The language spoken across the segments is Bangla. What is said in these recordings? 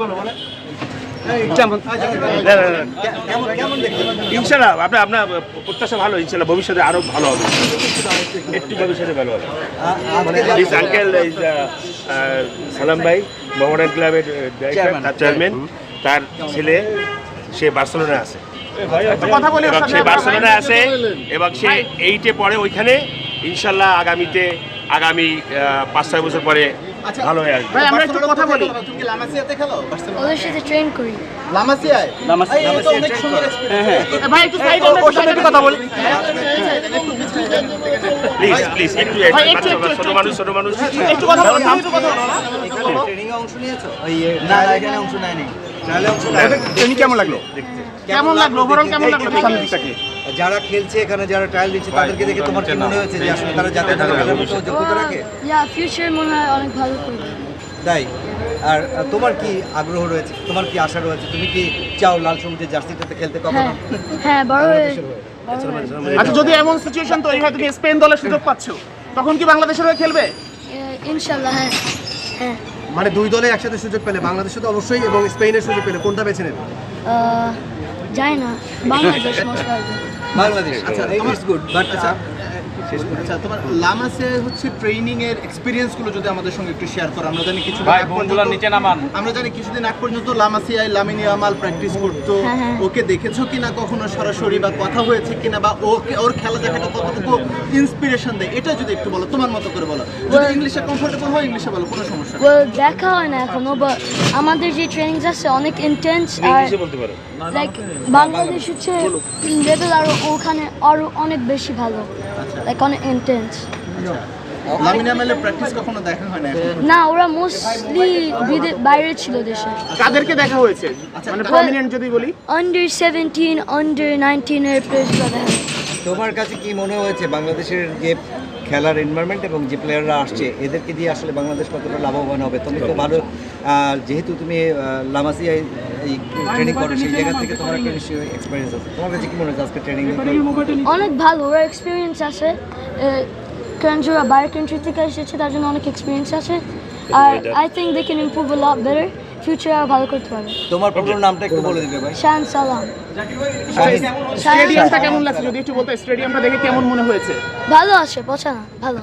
বলে না, না, না। ইনশাল্লাহ আপনার আপনার প্রত্যাশা ভালো ইনশাল্লাহ ভবিষ্যতে আরও ভালো হবে। একটু ভবিষ্যতে ভালো হবে। ইস আঙ্কেল ইজ সালাম ভাই মোহামেডান ক্লাবের চেয়ারম্যান তার ছেলে সে বার্সেলোনা আছে। কথা বলে এবং সে বার্সেলোনা আছে এবং সে এইটে পরে ওইখানে ইনশাল্লাহ আগামীতে আগামী পাঁচ ছয় বছর পরে ভালো হয়ে আসবে। ভাই আমরা একটু কথা বলি। লামাসিয়াতে খেলো? ওদের সাথে ট্রেন করি। লামাসিয়ায়? লামাসিয়া। এই, এটা তো অনেক সুন্দর experience। ভাই একটু সাইড ওর সাথে একটু কথা বলি। প্লিজ প্লিজ একটু ভাই, একটু, একটু, ছোট মানুষ ছোট মানুষ। একটু কথা বলো একটু কথা বলো ট্রেনিং এ অংশ নিয়েছো? না না এখানে অংশ নেয়নি। ট্রেনিং কেমন লাগল? কেমন লাগল? ওভারঅল কেমন লাগল? যারা খেলছে এখানে যারা ট্রায়াল দিচ্ছে তাদেরকে দেখে তোমার কি মনে হয়েছে যে আসলে তারা জাতীয় দলে খেলার মতো যোগ্যতা রাখে। ইয়া ফিউচার মনে হয় অনেক ভালো করবে। তাই? আর তোমার কি আগ্রহ রয়েছে? তোমার কি আশা রয়েছে? তুমি কি চাও লাল সবুজের জার্সিটাতে খেলতে কখনো? হ্যাঁ বড় হয়ে আচ্ছা যদি এমন সিচুয়েশন তৈরি হয় তুমি স্পেন দলের সুযোগ পাচ্ছ তখন কি বাংলাদেশের হয়ে খেলবে? এ, ইনশাল্লাহ হ্যাঁ। হ্যাঁ। মানে দুই দলে একসাথে সুযোগ পেলে বাংলাদেশে তো অবশ্যই এবং স্পেনের সুযোগ পেলে কোনটা বেছে নেবে? যায় যাই না বাংলাদেশ মোস্ট বাংলাদেশ আচ্ছা ইটস গুড বাট আচ্ছা আচ্ছা তোমার লামাসে হচ্ছে ট্রেনিং এর এক্সপিরিয়েন্সগুলো যদি আমাদের সঙ্গে একটু শেয়ার করো আমরা জানি কিছু নিচে নামান। আমরা জানি কিছুদিন আগ পর্যন্ত লামাসিয়ায় লামিনী আমাল প্র্যাকটিস করতো। হ্যাঁ, হ্যাঁ। ওকে দেখেছ কিনা কখনো সরাসরি বা কথা হয়েছে কিনা বা ওকে ওর খেলা দেখাটা কতটুকু ইন্সপিরেশন দেয় এটা যদি একটু বলো তোমার মতো করে বলো। যদি ইংলিশে কমফোর্টেবল হয় ইংলিশে বলো কোনো সমস্যা দেখা হয় না এখনও বাট আমাদের যে ট্রেনিং আছে অনেক ইন্টেন্স আর বলতে পারো। লাইক বাংলাদেশ হচ্ছে লেভেল আরও ওখানে আরও অনেক বেশি ভালো। লাইক অনেক ইন্টেন্স লামিনী আমালের প্র্যাকটিস কখনো দেখা হয় না ওরা মোস্টলি বাইরে ছিল দেশে। কাদেরকে দেখা হয়েছে? মানে প্রমিনেন্ট যদি বলি। আন্ডার সেভেন্টিন আন্ডার নাইনটিনের প্লেসগুলো দেখা তোমার কাছে কি মনে হয়েছে বাংলাদেশের যে খেলার এনভায়রনমেন্ট এবং যে প্লেয়াররা আসছে এদেরকে দিয়ে আসলে বাংলাদেশ কতটা লাভবান হবে? তুমি তো ভালো যেহেতু তুমি আহ, লামাসিয়ায় এই ট্রেনিং করো সেই জায়গা থেকে তোমার একটা নিশ্চয়ই এক্সপিরিয়েন্স আছে। তোমার কাছে কি মনে হচ্ছে আজকে ট্রেনিং অনেক ভালো এক্সপিরিয়েন্স আছে। কারণ যে ওরা বাইরের কান্ট্রি থেকে এসেছে তার জন্য অনেক এক্সপিরিয়েন্স আছে। আর I think they can improve a lot better ফিউচারে ভালো করতে পারবে। তোমার পুরো নামটা একটু বলে দিবে ভাই। শান সালাম। স্টেডিয়ামটা কেমন লাগছে? যদি একটু বলতে স্টেডিয়ামটা দেখে কেমন মনে হয়েছে? ভালো আছে পচা না ভালো।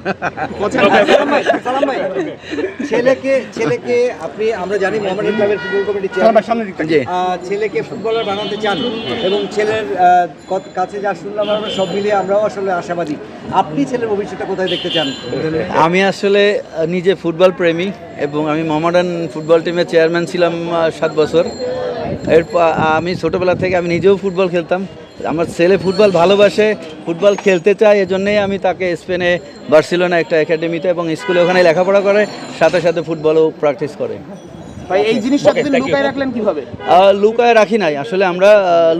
সালাম ভাই ছেলেকে ছেলেকে আপনি আমরা জানি মোহামেডান ক্লাবের ফুটবল কমিটি চেয়ারম্যান ছেলেকে ফুটবলার বানাতে চান এবং ছেলের কাছে যা শুনলাম আমরা সব মিলিয়ে আমরাও আসলে আশাবাদী। আপনি ছেলের ভবিষ্যৎটা কোথায় দেখতে চান? আমি আসলে নিজে ফুটবল প্রেমী এবং আমি মোহামেডান ফুটবল টিমের চেয়ারম্যান ছিলাম সাত বছর। এরপর আমি ছোটোবেলা থেকে আমি নিজেও ফুটবল খেলতাম। আমার ছেলে ফুটবল ভালোবাসে, ফুটবল খেলতে চায়, এজন্যই আমি তাকে স্পেনে বার্সিলোনা একটা একাডেমিতে এবং স্কুলে ওখানে লেখাপড়া করে, সাথে সাথে ফুটবলও প্র্যাকটিস করে। ভাই এই জিনিসটা দিন লুকায় রাখলেন কীভাবে? লুকায় রাখি নাই। আসলে আমরা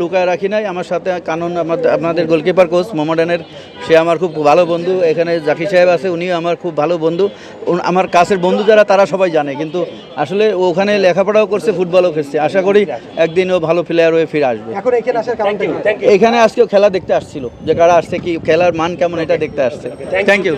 লুকায় রাখি নাই। আমার সাথে কানন আমাদের আপনাদের গোলকিপার কোচ মোহামেডানের সে আমার খুব ভালো বন্ধু। এখানে জাকি সাহেব আছে উনিও আমার খুব ভালো বন্ধু। আমার কাছের বন্ধু যারা তারা সবাই জানে। কিন্তু আসলে ওখানে লেখাপড়াও করছে ফুটবলও খেলছে। আশা করি একদিন ও ভালো প্লেয়ার হয়ে ফিরে আসবে। এখন এখানে আসার কারণটা কি? এখানে আজকেও খেলা দেখতে আসছিল। যে কারা আসছে কি খেলার মান কেমন এটা দেখতে আসছে। Thank you